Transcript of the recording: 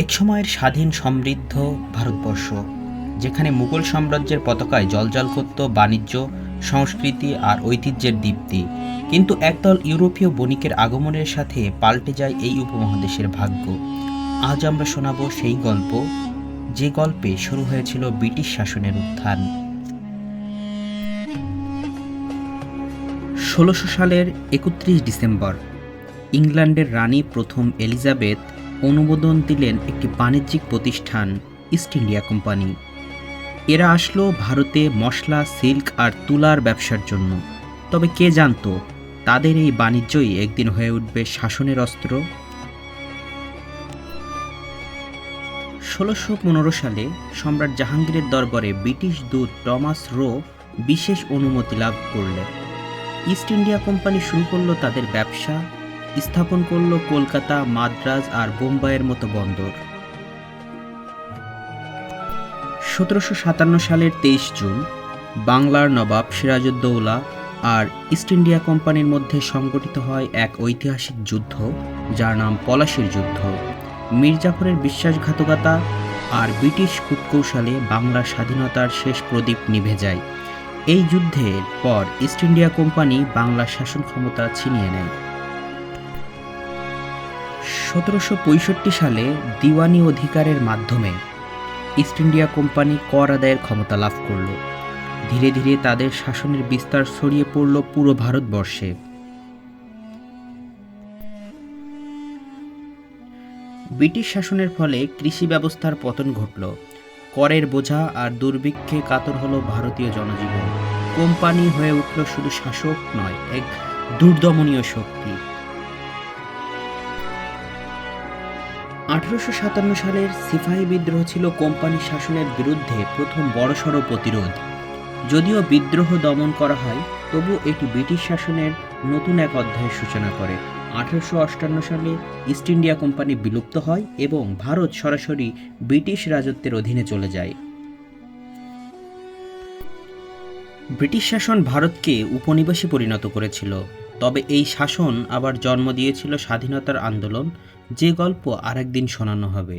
একসময়ের স্বাধীন সমৃদ্ধ ভারতবর্ষ, যেখানে মুঘল সাম্রাজ্যের পতাকায় জলজল করত বাণিজ্য, সংস্কৃতি আর ঐতিহ্যের দীপ্তি। কিন্তু একদল ইউরোপীয় বণিকের আগমনের সাথে পাল্টে যায় এই উপমহাদেশের ভাগ্য। আজ আমরা শোনাব সেই গল্প, যে গল্পে শুরু হয়েছিল ব্রিটিশ শাসনের উত্থান। ষোলোশো সালের একত্রিশ ডিসেম্বর, ইংল্যান্ডের রানী প্রথম এলিজাবেথ অনুমোদন দিলেন একটি বাণিজ্যিক প্রতিষ্ঠান, ইস্ট ইন্ডিয়া কোম্পানি। এরা আসলো ভারতে মশলা, সিল্ক আর তুলার ব্যবসার জন্য। তবে কে জানতো, তাদের এই বাণিজ্যই একদিন হয়ে উঠবে শাসনের অস্ত্র? ষোলোশো পনেরো সালে সম্রাট জাহাঙ্গীরের দরবারে ব্রিটিশ দূত টমাস রো বিশেষ অনুমতি লাভ করলেন। ইস্ট ইন্ডিয়া কোম্পানি শুরু করল তাদের ব্যবসা স্থাপন করল কলকাতা, মাদ্রাজ আর বোম্বাইয়ের মতো বন্দর। সতেরোশো সাতান্ন সালের তেইশ জুন, বাংলার নবাব সিরাজউদ্দৌলা আর ইস্ট ইন্ডিয়া কোম্পানির মধ্যে সংগঠিত হয় এক ঐতিহাসিক যুদ্ধ, যার নাম পলাশির যুদ্ধ। মির্জাফরের বিশ্বাসঘাতকতা আর ব্রিটিশ কূটকৌশলে বাংলার স্বাধীনতার শেষ প্রদীপ নিভে যায়। এই যুদ্ধের পর ইস্ট ইন্ডিয়া কোম্পানি বাংলার শাসন ক্ষমতা ছিনিয়ে নেয়। সতেরোশো পঁয়ষট্টি সালে দিওয়ানি অধিকারের মাধ্যমে ইস্ট ইন্ডিয়া কোম্পানি কর আদায়ের ক্ষমতা লাভ করল। ধীরে ধীরে তাদের শাসনের বিস্তার ছড়িয়ে পড়ল পুরো ভারতবর্ষে। ব্রিটিশ শাসনের ফলে কৃষি ব্যবস্থার পতন ঘটল। করের বোঝা আর দুর্ভিক্ষে কাতর হলো ভারতীয় জনজীবন। কোম্পানি হয়ে উঠল শুধু শাসক নয়, এক দুর্দমনীয় শক্তি। আঠারোশো সাতান্ন সালের সিপাহী বিদ্রোহ ছিল কোম্পানি শাসনের বিরুদ্ধে প্রথম বড়সড় প্রতিরোধ। যদিও বিদ্রোহ দমন করা হয় তবু এটি ব্রিটিশ শাসনের নতুন এক অধ্যায়ের সূচনা করে। আঠারোশো অষ্টান্ন সালে ইস্ট ইন্ডিয়া কোম্পানি বিলুপ্ত হয় এবং ভারত সরাসরি ব্রিটিশ রাজত্বের অধীনে চলে যায়। ব্রিটিশ শাসন ভারতকে উপনিবেশে পরিণত করেছিল, তবে এই শাসন আবার জন্ম দিয়েছিল স্বাধীনতার আন্দোলন যে গল্প আরেকদিন শোনানো হবে।